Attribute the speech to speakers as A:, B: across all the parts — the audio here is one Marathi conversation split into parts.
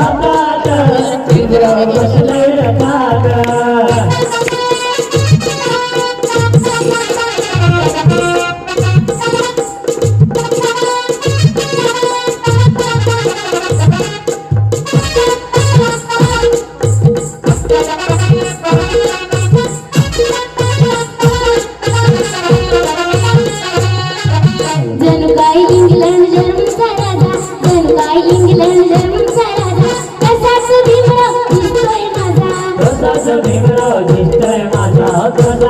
A: हातात. इंद्र बसले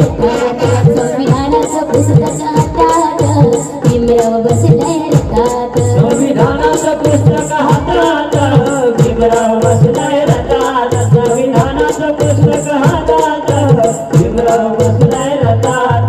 A: संविधानाचा पुस्तकात भीमराव बसले रथात
B: संविधानाचा पुस्तक हातात भीमराव बसले रथात संविधानाचा पुस्तक हातात. भीमराव बसले रथात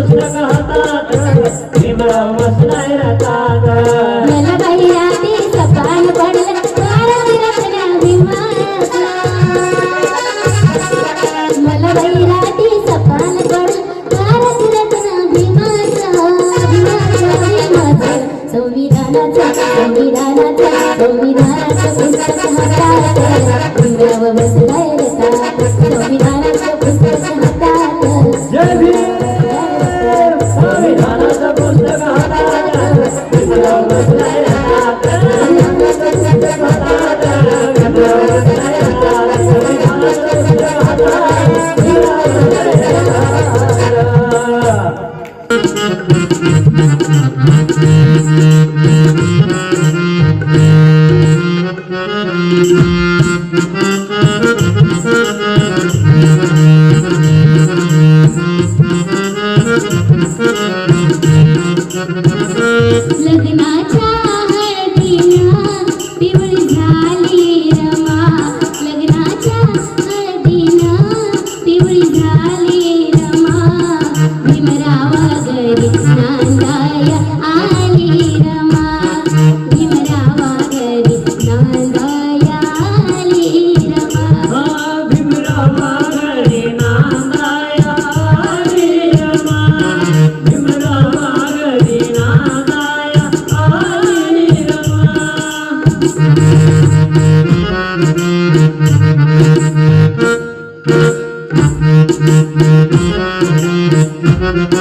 A: पुस्तक हातात भीमरावच नाही
B: राहतात
A: मला बाई आधी सपान पडलं बारा संविधानाचा संविधानाचा
B: संविधानाचा पुस्तक Thank you.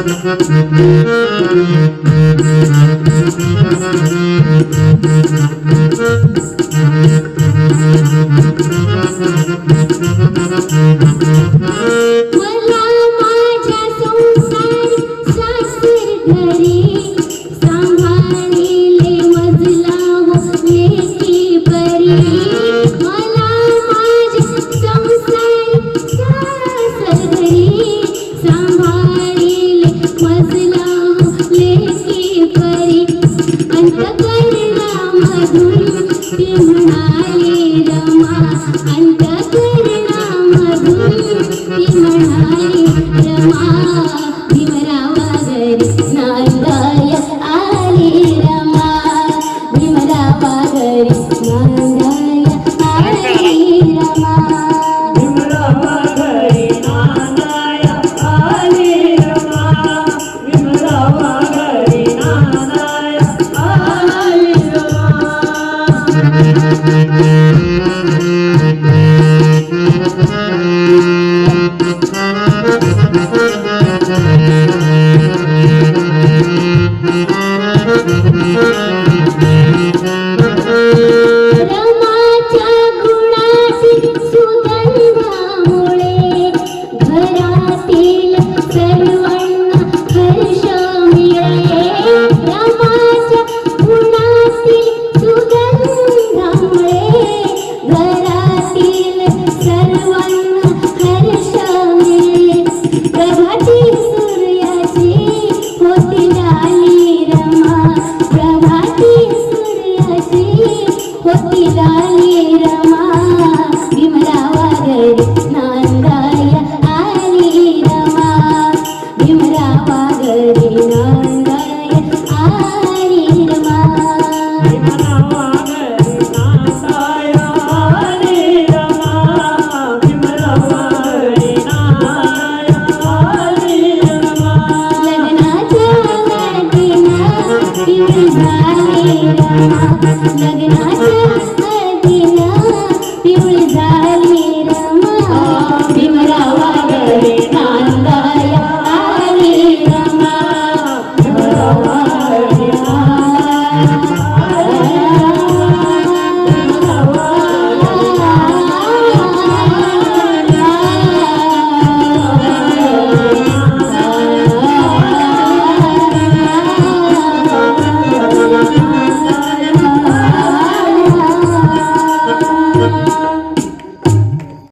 A: मला Hindu, Hindu, Hindu, Hindu, ಗಗನಾಚ ಅದಿನ ಇಳಿದ